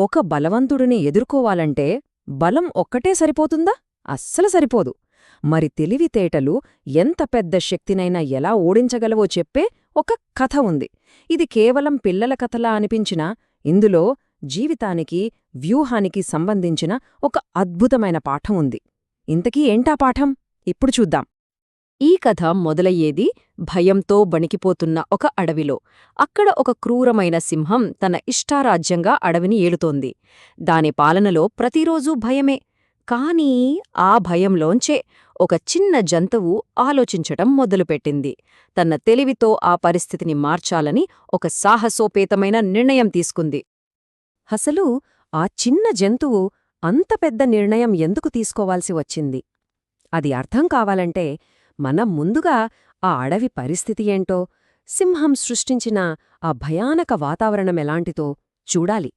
ఒక బలవంతుడిని ఎదుర్కోవాలంటే బలం ఒక్కటే సరిపోతుందా? అస్సలు సరిపోదు. మరి తెలివితేటలు ఎంత పెద్ద శక్తినైనా ఎలా ఓడించగలవో చెప్పే ఒక కథ ఉంది. ఇది కేవలం పిల్లల కథలా అనిపించినా ఇందులో జీవితానికి వ్యూహానికి సంబంధించిన ఒక అద్భుతమైన పాఠం ఉంది. ఇంతకీ ఏంటా పాఠం? ఇప్పుడు చూద్దాం. ఈ కథ మొదలయ్యేది భయంతో బణికిపోతున్న ఒక అడవిలో. అక్కడ ఒక క్రూరమైన సింహం తన ఇష్టారాజ్యంగా అడవిని ఏలుతోంది. దాని పాలనలో ప్రతిరోజూ భయమే. కానీ ఆ భయంలోంచే ఒక చిన్న జంతువు ఆలోచించటం మొదలుపెట్టింది. తన తెలివితో ఆ పరిస్థితిని మార్చాలని ఒక సాహసోపేతమైన నిర్ణయం తీసుకుంది. అసలు ఆ చిన్న జంతువు అంత పెద్ద నిర్ణయం ఎందుకు తీసుకోవాల్సి వచ్చింది? అది అర్థం కావాలంటే మనం ముందుగా ఆ అడవి పరిస్థితి ఏంటో సింహం సృష్టించిన ఆ భయానక వాతావరణం ఎలాంటిదో చూడాలి.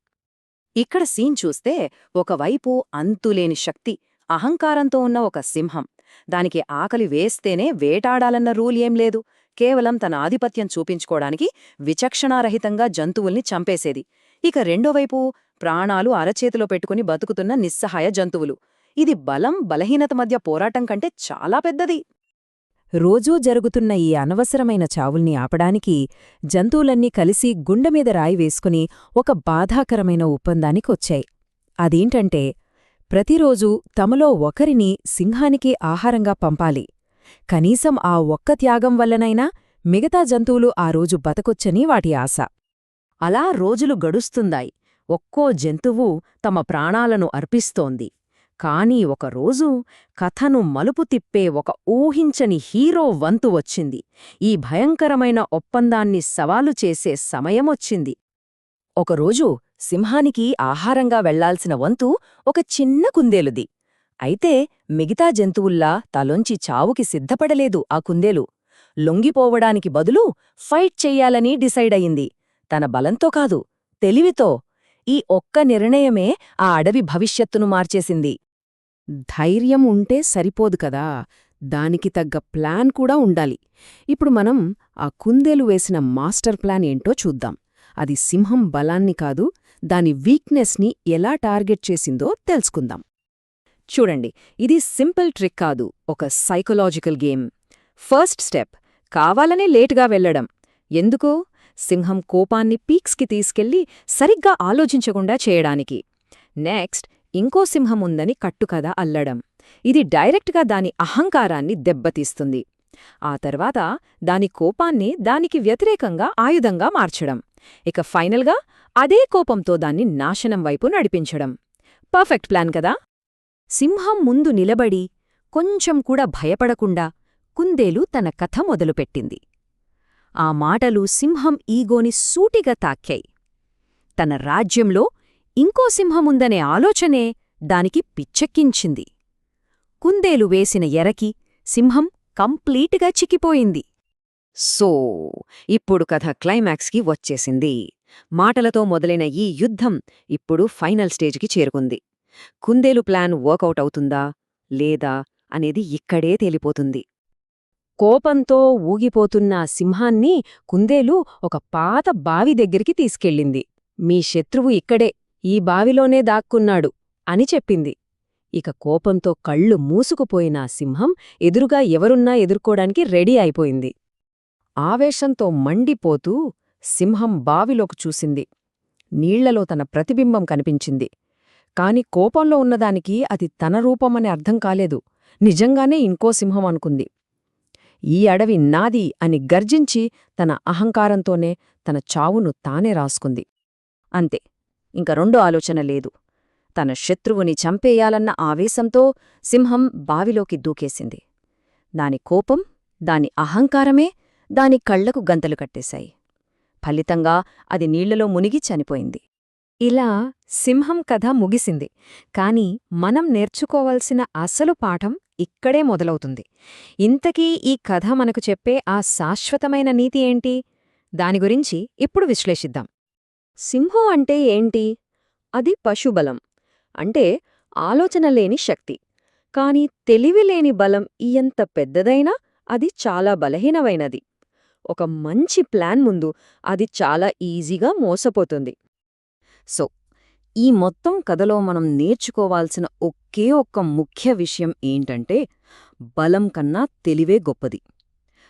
ఇక్కడ సీన్ చూస్తే ఒకవైపు అంతులేని శక్తి అహంకారంతో ఉన్న ఒక సింహం. దానికి ఆకలి వేస్తేనే వేటాడాలన్న రూల్ ఏం లేదు. కేవలం తన ఆధిపత్యం చూపించుకోవడానికి విచక్షణారహితంగా జంతువుల్ని చంపేసేది. ఇక రెండోవైపు ప్రాణాలు అరచేతిలో పెట్టుకుని బతుకుతున్న నిస్సహాయ జంతువులు. ఇది బలం బలహీనత మధ్య పోరాటం కంటే చాలా పెద్దది. రోజూ జరుగుతున్న ఈ అనవసరమైన చావుల్ని ఆపడానికి జంతువులన్నీ కలిసి గుండెమీద రాయి వేసుకుని ఒక బాధాకరమైన ఒప్పందానికొచ్చాయి అదేంటంటే ప్రతిరోజూ తమలో ఒకరిని సింహానికి ఆహారంగా పంపాలి. కనీసం ఆ ఒక్క త్యాగం వల్లనైనా మిగతా జంతువులు ఆ రోజు బతకొచ్చని వాటి ఆశ. అలా రోజులు గడుస్తుందాయి ఒక్కో జంతువు తమ ప్రాణాలను అర్పిస్తోంది. కాని ఒకరోజు కథను మలుపు తిప్పే ఒక ఊహించని హీరో వంతు వచ్చింది. ఈ భయంకరమైన ఒప్పందాన్ని సవాలు చేసే సమయమొచ్చింది. ఒకరోజు సింహానికి ఆహారంగా వెళ్ళాల్సిన వంతు ఒక చిన్న కుందేలుది. అయితే మిగతా జంతువుల్లా తలొంచి చావుకి సిద్ధపడలేదు ఆ కుందేలు. లొంగిపోవడానికి బదులు ఫైట్ చెయ్యాలని డిసైడయింది. తన బలంతో కాదు తెలివితో ఈ ఒక్క నిర్ణయమే ఆ అడవి భవిష్యత్తును మార్చేసింది. ధైర్యం ఉంటే సరిపోదు కదా. దానికి తగ్గ ప్లాన్ కూడా ఉండాలి. ఇప్పుడు మనం ఆ కుందేలు వేసిన మాస్టర్ ప్లాన్ ఏంటో చూద్దాం. అది సింహం బలాన్ని కాదు దాని వీక్నెస్ని ఎలా టార్గెట్ చేసిందో తెలుసుకుందాం. చూడండి ఇది సింపుల్ ట్రిక్ కాదు ఒక సైకలాజికల్ గేమ్. ఫస్ట్ స్టెప్ కావాలనే లేటుగా వెళ్ళడం ఎందుకో? సింహం కోపాన్ని పీక్స్కి తీసుకెళ్ళి సరిగ్గా ఆలోచించకుండా చేయడానికి. నెక్స్ట్ ఇంకో సింహం ఉందని కట్టుకథ అల్లడం. ఇది డైరెక్ట్గా దాని అహంకారాన్ని దెబ్బతీస్తుంది. ఆ తర్వాత దాని కోపాన్ని దానికి వ్యతిరేకంగా ఆయుధంగా మార్చడం. ఇక ఫైనల్గా అదే కోపంతో దాన్ని నాశనం వైపు నడిపించడం. పర్ఫెక్ట్ ప్లాన్ కదా? సింహం ముందు నిలబడి కొంచెం కూడా భయపడకుండా కుందేలు తన కథ మొదలుపెట్టింది. ఆ మాటలు సింహం ఈగోని సూటిగా తాక్కాయి. తన రాజ్యంలో ఇంకో సింహముందనే ఆలోచనే దానికి పిచ్చెక్కించింది. కుందేలు వేసిన ఎరకి సింహం కంప్లీటుగా చిక్కిపోయింది. సో ఇప్పుడు కథ క్లైమాక్స్కి వచ్చేసింది. మాటలతో మొదలైన ఈ యుద్ధం ఇప్పుడు ఫైనల్ స్టేజ్కి చేరుకుంది. కుందేలు ప్లాన్ వర్కౌట్ అవుతుందా? లేదా? అనేది ఇక్కడే తేలిపోతుంది. కోపంతో ఊగిపోతున్న సింహాన్ని కుందేలు ఒక పాత బావి దగ్గరికి తీసుకెళ్ళింది. మీ శత్రువు ఇక్కడే. ఈ బావిలోనే దాక్కున్నాడు అని చెప్పింది. ఇక కోపంతో కళ్ళు మూసుకుపోయిన సింహం ఎదురుగా ఎవరున్నా ఎదుర్కోడానికి రెడీ అయిపోయింది. ఆవేశంతో మండిపోతూ సింహం బావిలోకి చూసింది. నీళ్ళలో తన ప్రతిబింబం కనిపించింది. కాని కోపంలో ఉన్నదానికి అది తన రూపమని అర్థం కాలేదు. నిజంగానే ఇంకో సింహం అనుకుంది. ఈ అడవి నాది అని గర్జించి తన అహంకారంతోనే తన చావును తానే రాసుకుంది. అంతే. ఇంక రెండో ఆలోచన లేదు. తన శత్రువుని చంపేయాలన్న ఆవేశంతో సింహం బావిలోకి దూకేసింది. దాని కోపం దాని అహంకారమే దాని కళ్ళకు గంతలు కట్టేశాయి. ఫలితంగా అది నీళ్ళలో మునిగి చనిపోయింది. ఇలా సింహం కథ ముగిసింది. కాని మనం నేర్చుకోవలసిన అసలు పాఠం ఇక్కడే మొదలవుతుంది. ఇంతకీ ఈ కథ మనకు చెప్పే ఆ శాశ్వతమైన నీతి ఏంటి? దాని గురించి ఇప్పుడు విశ్లేషిద్దాం. సింహం అంటే ఏంటి? అది పశుబలం. అంటే ఆలోచన లేని శక్తి. కాని తెలివిలేని బలం ఎంత పెద్దదైనా అది చాలా బలహీనమైనది. ఒక మంచి ప్లాన్ ముందు అది చాలా ఈజీగా మోసపోతుంది. సో ఈ మొత్తం కథలో మనం నేర్చుకోవాల్సిన ఒకే ఒక్క ముఖ్య విషయం ఏంటంటే బలం కన్నా తెలివే గొప్పది.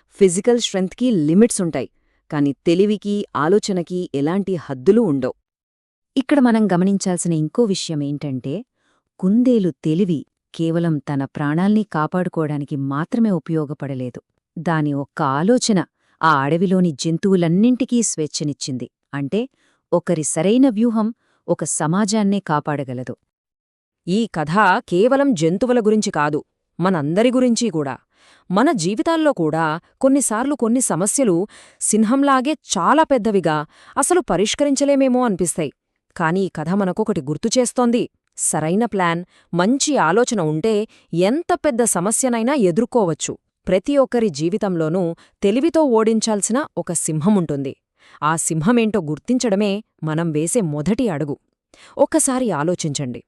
ఫిజికల్ స్ట్రెంత్కి లిమిట్స్ ఉంటాయి. కాని తెలివికి ఆలోచనకి ఎలాంటి హద్దులు ఉండవు. ఇక్కడ మనం గమనించాల్సిన ఇంకో విషయం ఏంటంటే కుందేలు తెలివి కేవలం తన ప్రాణాల్ని కాపాడుకోవడానికి మాత్రమే ఉపయోగపడలేదు. దాని ఒక్క ఆలోచన ఆ అడవిలోని జంతువులన్నింటికీ స్వేచ్ఛనిచ్చింది. అంటే ఒకరి సరైన వ్యూహం ఒక సమాజాన్నే కాపాడగలదు. ఈ కథ కేవలం జంతువుల గురించి కాదు మనందరి గురించి కూడా. మన జీవితాల్లో కూడా కొన్నిసార్లు కొన్ని సమస్యలు సింహంలాగే చాలా పెద్దవిగా అసలు పరిష్కరించలేమేమో అనిపిస్తాయి. కాని ఈ కథ మనకొకటి గుర్తుచేస్తోంది సరైన ప్లాన్ మంచి ఆలోచన ఉంటే ఎంత పెద్ద సమస్యనైనా ఎదుర్కోవచ్చు. ప్రతి ఒక్కరి జీవితంలోనూ తెలివితో ఓడించాల్సిన ఒక సింహముంటుంది. ఆ సింహమేంటో గుర్తించడమే మనం వేసే మొదటి అడుగు. ఒక్కసారి ఆలోచించండి.